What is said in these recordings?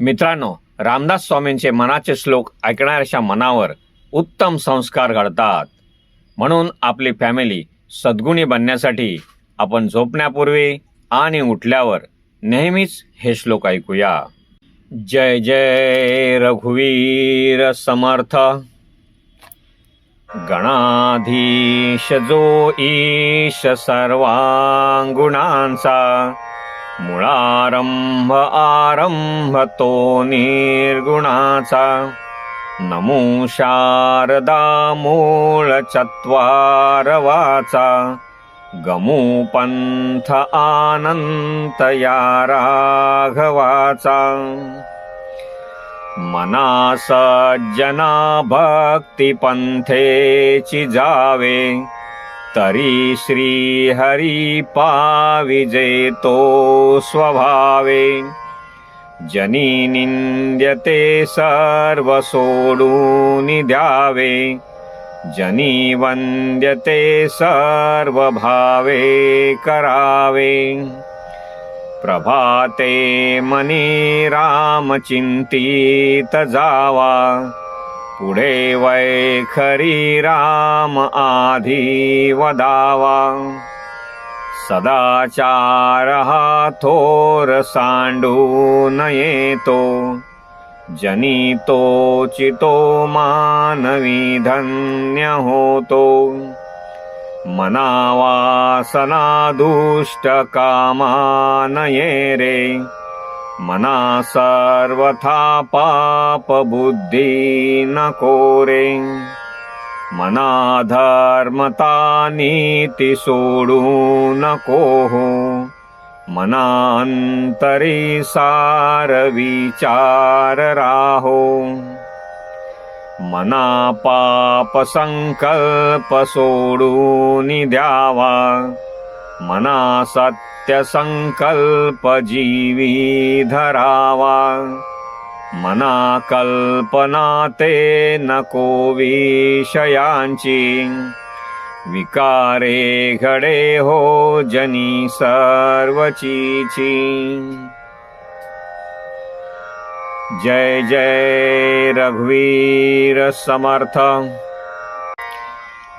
मित्रांनो रामदास स्वामींचे मनाचे श्लोक ऐकणाऱ्याच्या मनावर उत्तम संस्कार घडतात. म्हणून आपली फॅमिली सद्गुणी बनण्यासाठी आपण झोपण्यापूर्वी आणि उठल्यावर नेहमीच हे श्लोक ऐकूया. जय जय रघुवीर समर्थ. गणाधीश जो ईश सर्वांगुणांचा मुळारंभ आरंभ तो निर्गुणाचा. नमो शारदा मूळ चत्वारवाचा. गमूपंथ आनंत या राघवाचा. मना सज्जना भक्तिपंथेची जावे. तर्हि श्रीहरिपाविजयतो स्वभावे जनी निन्द्यते सर्वसोडूनिध्यावे जनी वन्द्यते सर्वभावे करावे। प्रभाते मनी रामचिन्तितजावा पुढे वै खरी राम आधी वदावा सदाचार हा थोर सांडू येतो जनी तो चितो मानवी धन्य होतो. मनावासना दुष्ट कामानये रे. मना सर्वथा पाप बुद्धी नको रे मना धर्मता नीती सोडू नको हो मना अंतरी सार विचार राहो। मना पाप संकल्प सोडून द्यावा मना सत्य संकल्प जीवी धरावा मना कल्पना ते नको विषयांची विकारे घडे हो जनी सर्वचीची। जय जय रघुवीर समर्थ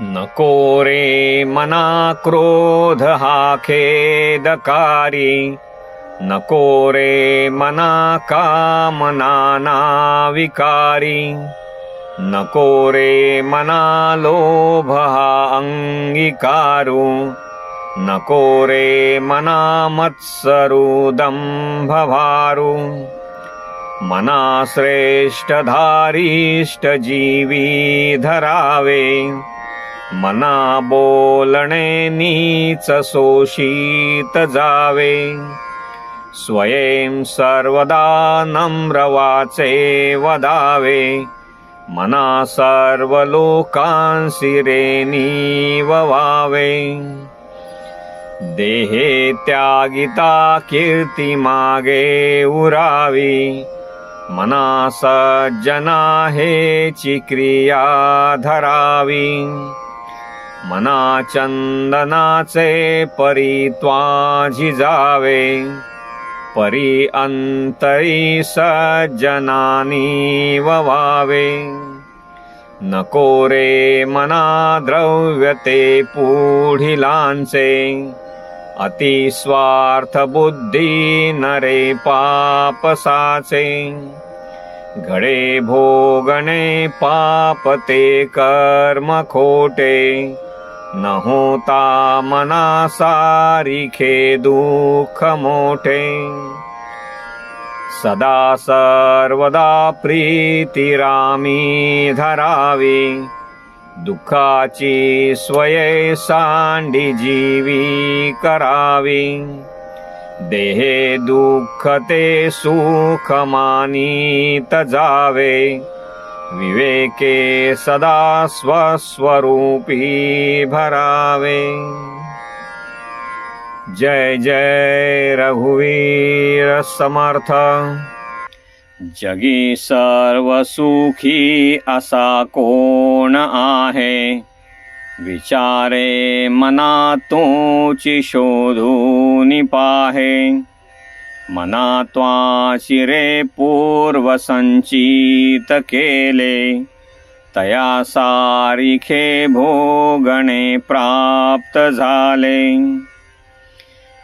न को रे मना क्रोधः खेदकारि न को रे मना कामनानाविकारी न को रे मना लोभः अङ्गीकारु न को रे मना मत्सरुदम्भारु मना श्रेष्ठधारीष्टजीवी धरावे मना बोलणे नीच सोशीत जावे. स्वयं सर्वदा नम्र वाचे वदावे. मना सर्व लोकांसी वावे. देहे त्यागिता कीर्ती मागे उरावी. मना सज्जना हे क्रिया धरावी. मना चंदनाचे परित्वा झिजावे परी अंतरी सज्जनानी ववावे. नको रे मना द्रव्य ते पुढिलांचे. अतिस्वार्थ बुद्धी नरे पापसाचे घडे भोगणे पाप ते कर्म खोटे. न होता मना सारिखे दुःख मोठे. सदा सर्वदा प्रीतिरामी धरावी. दुःखाची स्वये सांडी जीवी करावी. देहे दुःख ते सुख मानित जावे. विवेके सदा स्वस्वरूपी भरावे। जय जय रघुवीर समर्थ। जगी सर्वसुखी असा कोण आहे? विचारे मना तोची शोधून पाहे। मना त्वा शिरे पूर्वसंचित केले तया सारिखे भोगणे प्राप्त झाले।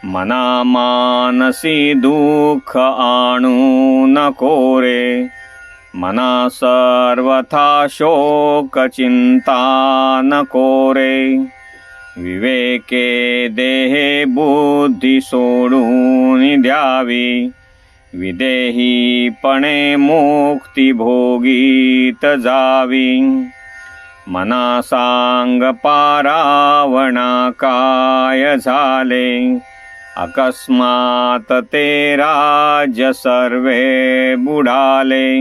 मना मानसी दुःख आणू नको रे मना सर्वथा शोक चिंता नको रे। विवेके देहे बुद्धी सोडून द्यावी. विदेहीपणे मुक्ती भोगीत जावी. मना सांग पारावणा काय झाले? अकस्मात ते राज्य सर्वे बुडाले.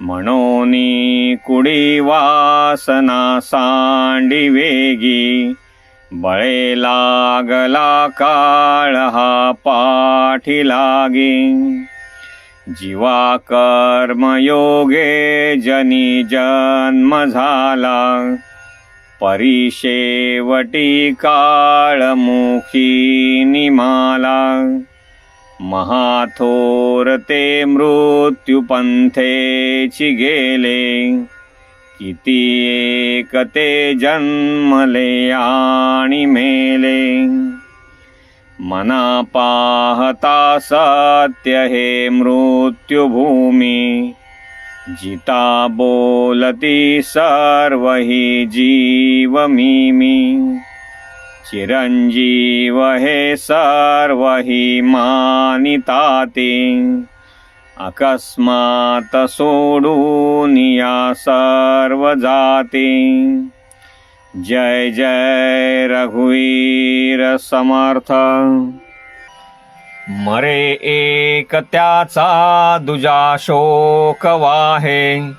म्हणोनी कुडी वासना सांडी वेगी. बळे लागला काळ हा पाठी लागे. जीवा कर्मयोगे जनी जन्म झाला. परिशेवटी काळमुखी निमाला. महाथोर ते मृत्युपंथेची गेले. किती एकते जन्मले आणि मेले. मना पाहता सत्य हे मृत्युभूमी. जिता बोलती सर्व ही जीव मी चिरंजीव हे सर्व ही मानिताते. अकस्मात सोडून या सर्व जाती जय जय रघुवीर समर्थ. मरे एक त्याचा दुजा शोक वाहे.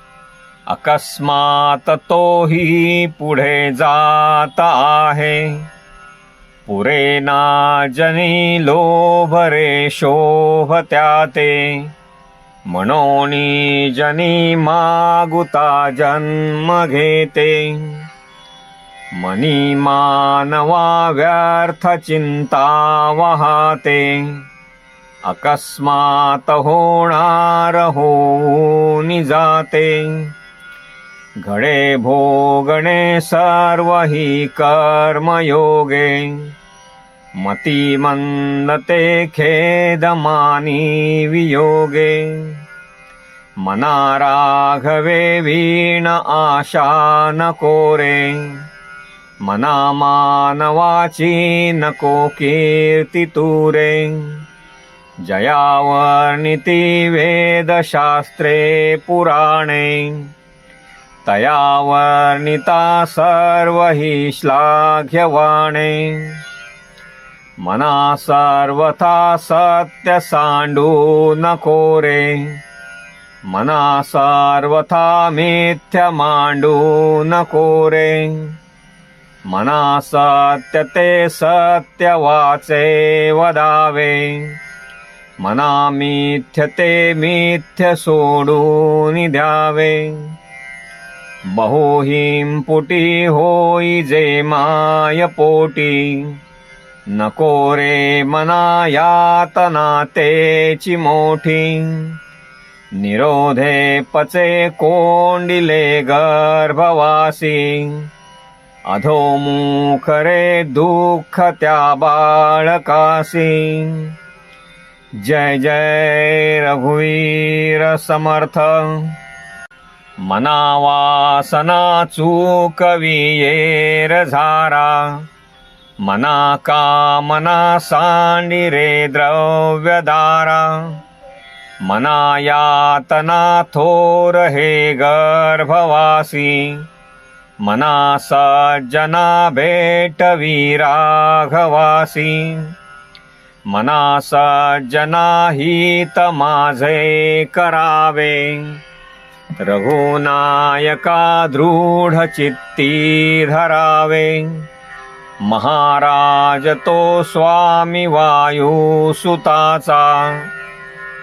अकस्मात तोही पुढे जात आहे. पुरे ना जनी लोभ रे शोभ मनोनी जनी मागुता जन्म घेते. मनी मानवा व्यर्थ चिंता वाहते. अकस्मात होणार होऊन जाते. घडे भोगणे सर्व ही कर्मयोगे. मती मंदते खेदमानी वियोगे. मना राघवे वीण आशा नको रे मना मानवाची नको कीर्ती तुरे. जयावर्णिती वेदशास्त्रे पुराणे तया वर्णिता सर्व हि श्लाघ्यवाणे मना सर्वथा सत्य सांडू नको रे मना सर्वथा मिथ्य मांडू न कोरे मना सत्य ते सत्य वाचे वदावे. मना मिथ्य ते मिथ्य सोडून द्यावे. बहुहिं पुटी होई जे माय पोटी. नको रे मना यातना तेची मोठी. निरोधे पचे कोंडिले गर्भवासी। अधोमुखरे दुःख त्या बाळकासी। जय जय रघुवीर समर्थ। मनावासना चूकवियेर झारा। मना कामना सांडी रे द्रव्यदारा मनायातना थोर हे गर्भवासी मना सज्जना भेटवी राघवासी मना सज्जना हित माझे करावे रघुनायका दृढ चित्ती धरावे महाराज तो स्वामी वायू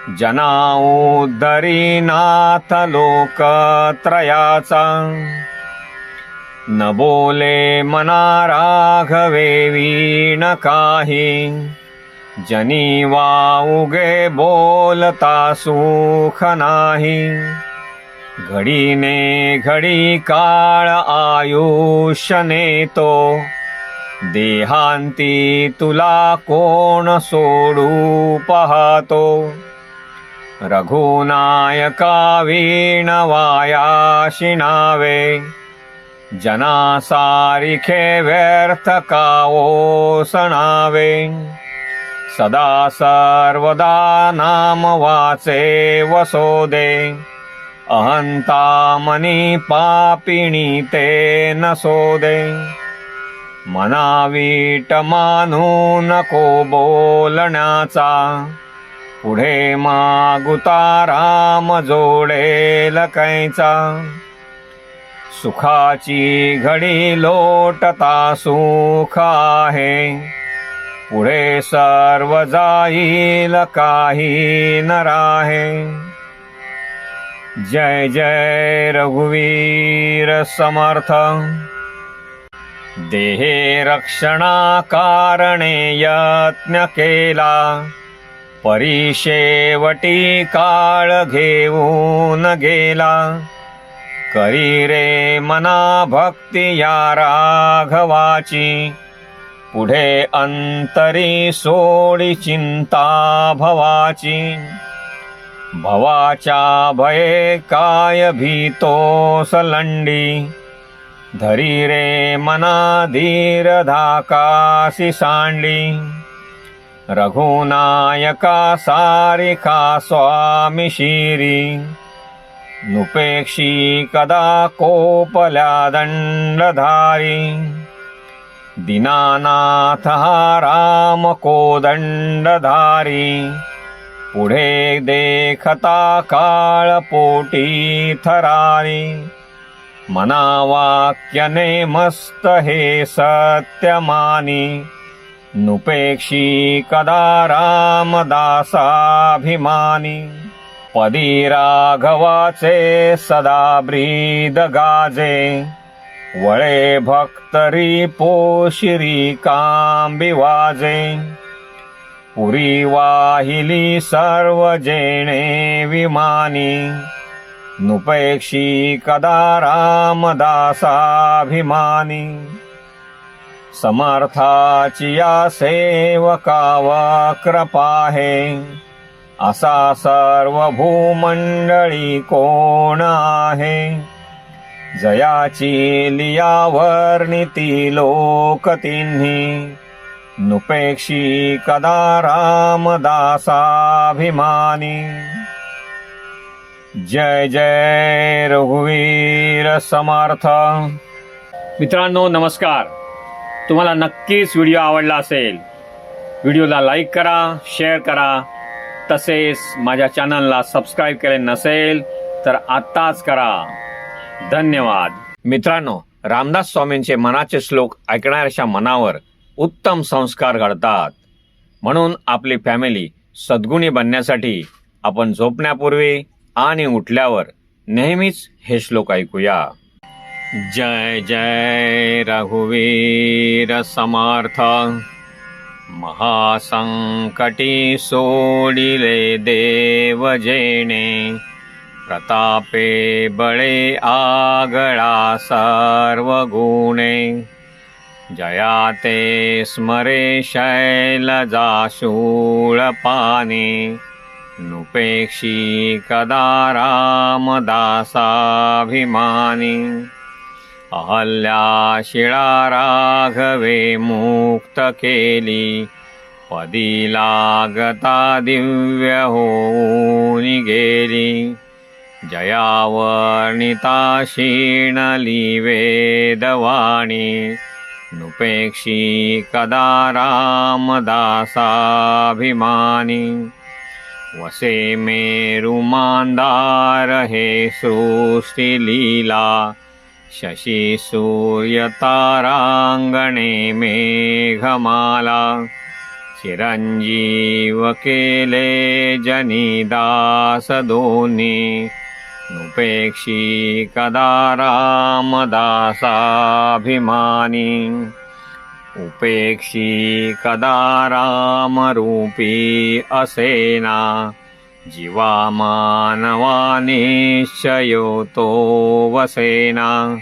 सुताचा जना लोकत्रयाचा. न बोले मना राघवेवी न काही. जनी उगे बोलता सुख नाही. घडीने घडी काळ आयुष्य नेतो देहांती तुला कोण सोडू पाहतो? रघुनायका वीणवायाशी जनासारिखे जना सणावे सदा सर्वदा नाम वाचे वसोदे। अहंता मनी पापिणी ते नसोदे मनावीट मानू नको बोलण्याचा। पुढे मागुता राम जोडेल कैचा सुखाची घडी लोटता सुख आहे. पुढे सर्व जाईल काही न राहे जय जय रघुवीर समर्थ. देहे रक्षणा कारणे यत्न केला. परिशेवटी काळ घेऊन गेला. करी रे मना भक्ती या राघवाची. पुढे अंतरी सोडी चिंता भवाची. भवाच्या भये काय भीतो सलंडी धरी रे मना धीर धाकासी सांडी. रघुनायका सारिका स्वामी शिरी। नुपेक्षी कदा कोपल्या दंडधारी। दीनानाथ हा राम पुढे देखता काळपोटी थरारी। मना वाक्यने मस्त हे सत्यमानी नुपेक्षी कदा रामदासाभिमानी? पदी राघवाचे सदा ब्रीद गाजे। वळे भक्तरी पोशिरी कांबी वाजे। पुरी वाहिली सर्व जेणे विमानी। नुपेक्षी कदा रामदासाभिमानी? समर्थाची या सेवकावा कृपा असा सर्व भूमंडळी कोण आहे? जयाची लिया वर्णिती लोक तिन्ही. नुपेक्षी कदा रामदासाभिमानी? जय जय रघुवीर समर्थ. मित्रांनो नमस्कार. तुम्हाला नक्कीच व्हिडिओ आवडला असेल व्हिडिओला लाईक करा शेअर करा. तसेच माझ्या चॅनलला सबस्क्राईब केले नसेल तर आत्ताच करा. धन्यवाद. मित्रांनो रामदास स्वामींचे मनाचे श्लोक ऐकणाऱ्याच्या मनावर उत्तम संस्कार घडतात. म्हणून आपली फॅमिली सद्गुणी बनण्यासाठी आपण झोपण्यापूर्वी आणि उठल्यावर नेहमीच हे श्लोक ऐकूया. जय जय रघुवीरसमर्थ महासङ्कटिसोडिले देवजै प्रतापे बळे आगळा सर्वगुणे। जयाते स्मरे शैलजाशूलपाने नुपेक्षी कदा रामदासाभिमानी। अहल्या शिळा राघवे मुक्तकेली पदिलागतादिव्यगेली जयावर्णिता शीणली वेदवाणी नुपेक्षी कदा रामदासाभिमानी वसे मेरुमान्दारहे रुमान्दार शशिसूर्यताराङ्गणे मेघमाला चिरञ्जीवकेले जनिदासदोनी उपेक्षी कदा रामदासाभिमानी उपेक्षी कदा रामरूपी असेना जीवामानवानिश्चयो वसेना।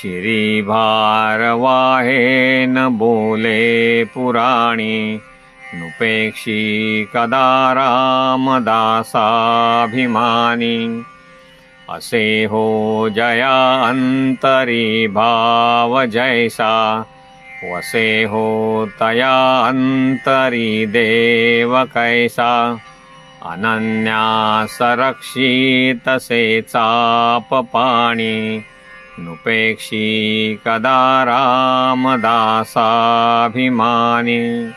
श्रीभारवाहेन बोले पुराणि। नुपेक्षी कदा रामदासाभिमानी। जया अन्तरी भाव जैसा। वसेहो तया अन्तरी देव कैसा। अनन्या स चापपाणि नृपेक्षी कदा रामदासाभिमानि।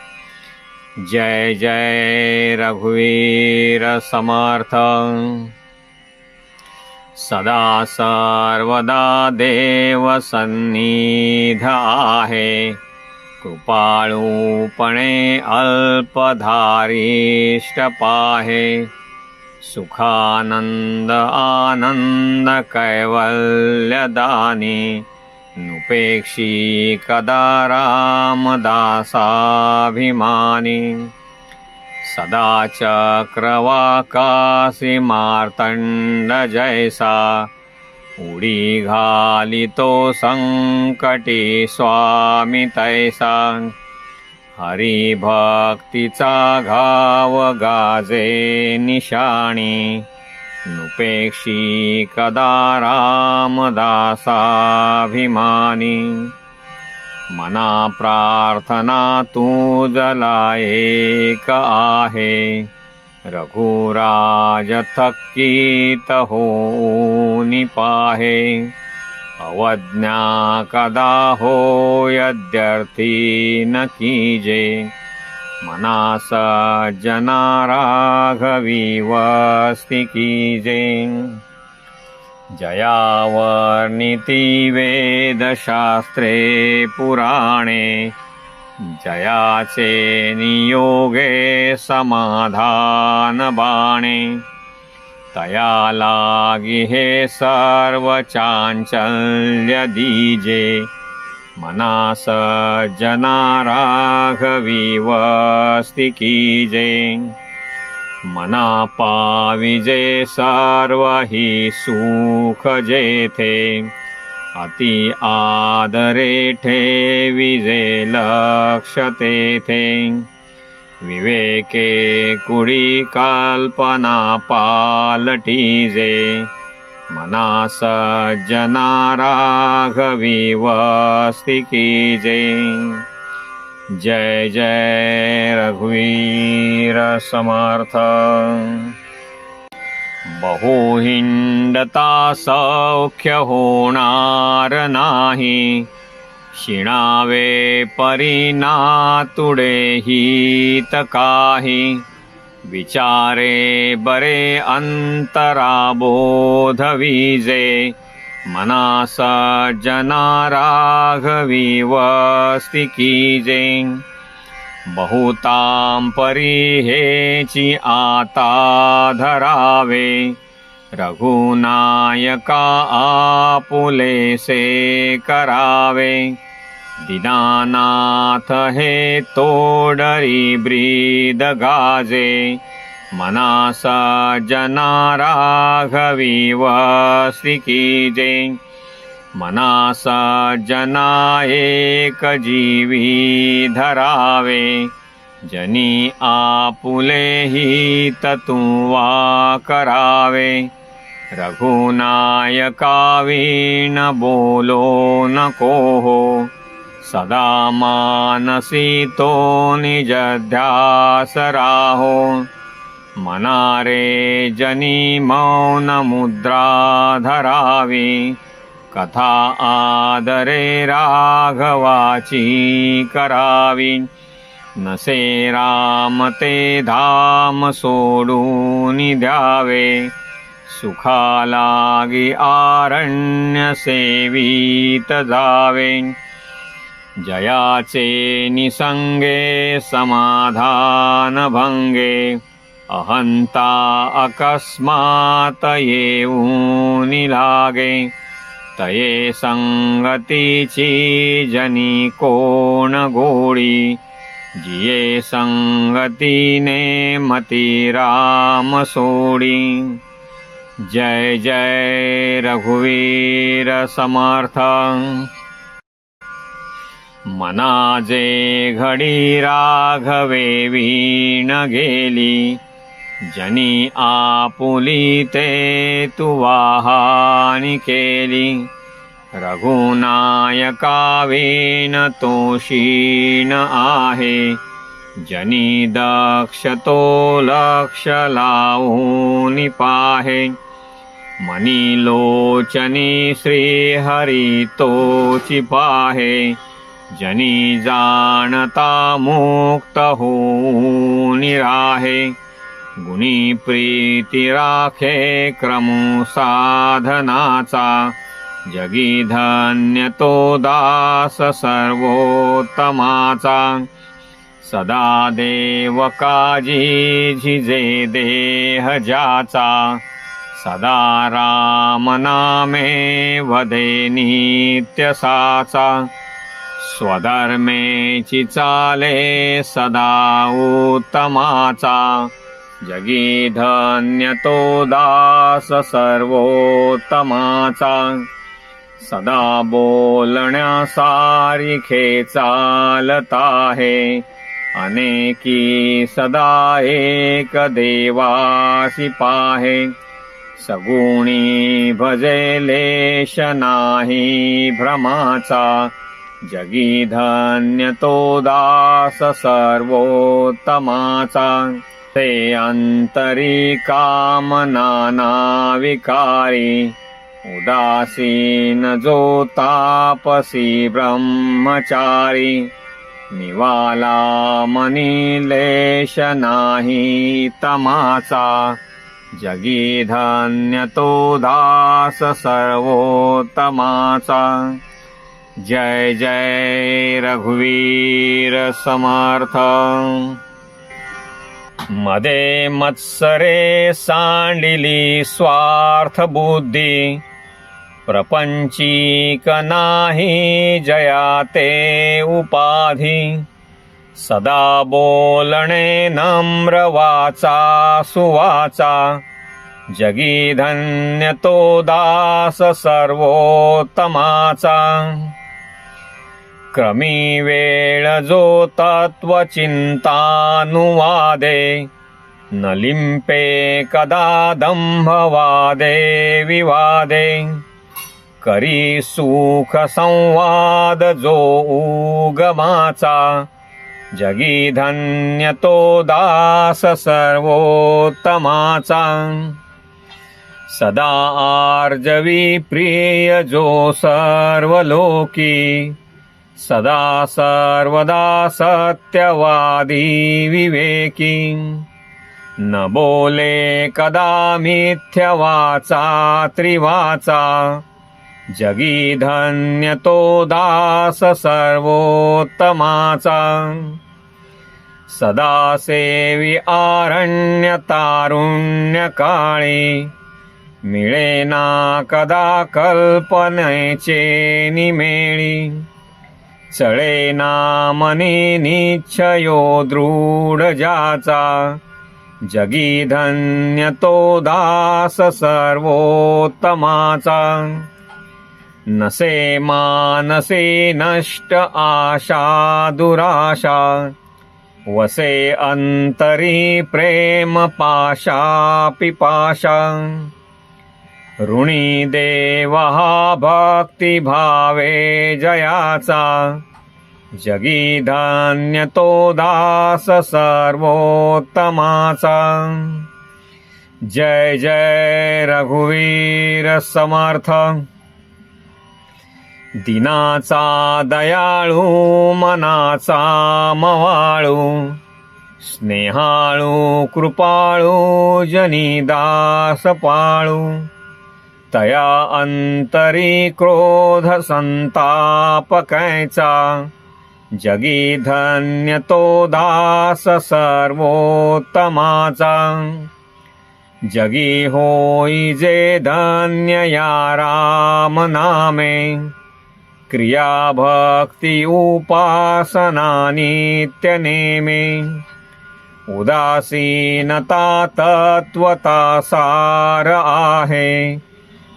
जय जय रघुवीरसमर्थ सदा सर्वदा देवसन्निधा हे कृपालोपणे अल्पधारीष्टपाहे सुखानन्द आनन्दकैवल्यदानि नुपेक्षी कदा रामदासाभिमानि सदा चक्रवाकासि मार्तण्डजयसा उडी उडी घालितो संकटी स्वामी तैसा. हरिभक्तीचा घाव गाजे निशाणी. नुपेक्षी कदा रामदासाभिमानी. मना प्रार्थना तू जला एक आहे. रघुराज थक्कीत होऊनि पाहे अवज्ञा कदा हो यद्यर्थी न कीजे। मना सज्जना राघवी वस्ति कीजे जयावर्णिति वेदशास्त्रे पुराणे जयासे नियोगे समाधानबाणे। तया लागिहे सर्वचाञ्चल्यदीजे। मना स कीजे। मनापाविजे सर्व हि सुखजे थे अति आदरे ठेविजे लक्ष तेथे विवेके कुडी कल्पना पालटीजे मना सज्जना राघवी वस्ति कीजे जय जय रघुवीर समर्थ बहुहिंडता सौख्य होणार नाही शिणावे परिना तुडे हित काही विचारे बरे अंतरा बोधविजे मना सज्जना राघवी वस्ति कीजे बहुतां परी हेची आता धरावे रघुनायका आपुले से करावे। दीनानाथ हे तोडरी ब्रीद गाजे। मना सज्जना राघवी वस्ति कीजे मनासा स जना एक धरावे जनी पुलेहि त तु वा करावे। रघुनायकावीण बोलो न कोः सदा मा निजध्यासराहो मनारे जनी जनि मौ कथा आदरे राघवाची करावी नसे राम ते धाम सोडून द्यावे. सुखा लागी आरण्य सेवीत जावे जयाचे निसंगे समाधान भंगे. अहंता अकस्मात येऊन लागे. तये संगतीची जनी कोण गोडी जिये संगतीने मती राम सोडी जय जय रघुवीर समर्थ मनाजे घडी राघवे वीण गेली जनी आपुली ते तू वाहानी केली। रघुनायकावेन तोषीण आहे। जनी दक्ष तो लक्ष लावून पाहे। मनी लोचनी श्रीहरी तोची पाहे। जनी जाणता मुक्त होऊन राहे। गुणी प्रीती राखे क्रमो साधनाचा जगी धन्य तो दास सर्वोत्तमाचा सदा देव काजी झिजे देह जाचा सदा राम नामे वदे नित्यसाचा। स्वधर्मेची चाले सदा उत्तमाचा। जगी धन्य दास सर्वोत्तमाचा सदा बोलण्यासारिखे चालत आहे. अनेकी सदा एक देवासी पाहे सगुणी भजेलेश नाही भ्रमाचा. जगी धन्य तो दास सर्वोत्तमाचा ते अंतरी कामना विकारी उदासीन जो तापसी ब्रह्मचारी। निवाला मनीलेश नाही तमाचा जगी धन्य तो दास सर्वोत्तमाचा जय जय रघुवीर समर्थ। मदे मत्सरे सांडिली स्वार्थ बुद्धी। प्रपंचीक नाही जयाते उपाधी। सदा बोलणे नम्र वाचा सुवाचा। जगी धन्य तो दास सर्वोत्तमाचा। क्रमी वेळ जो तत्त्वचिन्तानुवादे न लिंपे कदा दंभवादे विवादे। करी सुख संवाद जो उगमाचा जगी धन्य तो दास सर्वोत्तमाचा। सदा आर्जवी प्रिय जो सर्वलोकी सदा सर्वदा सत्यवादी विवेकी। न बोले कदा मिथ्यवाचा त्रिवाचा। जगी धन्य तो दास सर्वोत्तमाचा। सदा सेवी आरण्य तारुण्य काळी मिळेना कदा कल्पनेचे निमेळी। चळेना मनी निश्चयो दृढ जाचा। जगी धन्य तो दास सर्वोत्तमाचा। नसे मानसे नष्ट आशा दुराशा। वसे अंतरी प्रेम पाशा पिपाशा। ऋणी देवा भक्तिभावे भक्ती भावे जयाचा। जगी धान्य तो दास सर्वोत्तमाचा जय जय रघुवीर समर्थ। दिनाचा दयाळू मनाचा मवाळू। स्नेहाळू कृपाळू जनी दास पाळू तया अंतरी क्रोध संताप कैचा जगी धन्य तो दास सर्वोत्तमाचा। जगी होई जे धन्य या राम नामे। क्रिया भक्ती उपासना नित्य नेमे। उदासीनता तत्वता सार आहे।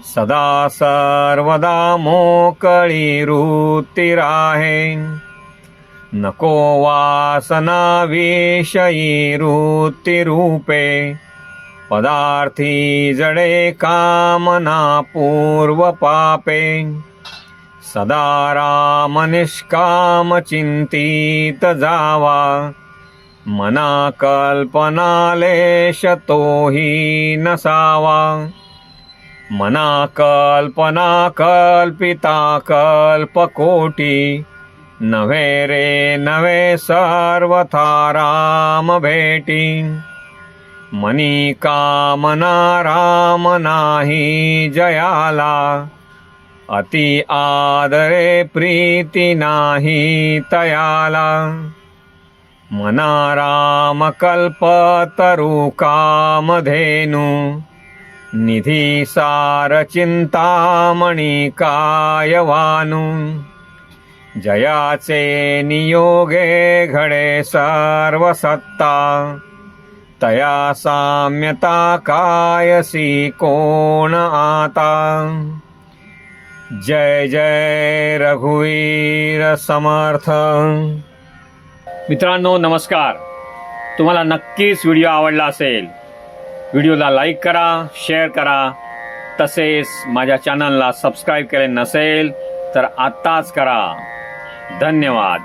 सदा सर्वदा मोकळी वृत्ती राहे नको वासना विषयी वृत्ती पदार्थी जडे कामना पूर्व पापे सदा राम निष्काम चिंतित जावा मना कल्पनालेश तोही नसावा. मना कल्पना कल्पिता कल्पकोटी। नव्हे रे नव्हे सर्वथा राम भेटी। मनी कामना राम नाही जयाला। अति आदरे प्रीती नाही तयाला। मना राम कल्पतरू कामधेनु। निधी सार चिंतामणी कायवानु। जयाचे नियोगे घडे सर्वसत्ता। तया साम्यता कायसी कोण आता। जय जय रघुवीर समर्थ। मित्रांनो नमस्कार। तुम्हाला नक्कीच व्हिडिओ आवडला असेल व्हिडिओला लाईक करा शेअर करा. तसेच माझ्या चॅनलला सबस्क्राईब केले नसेल तर आत्ताच करा. धन्यवाद.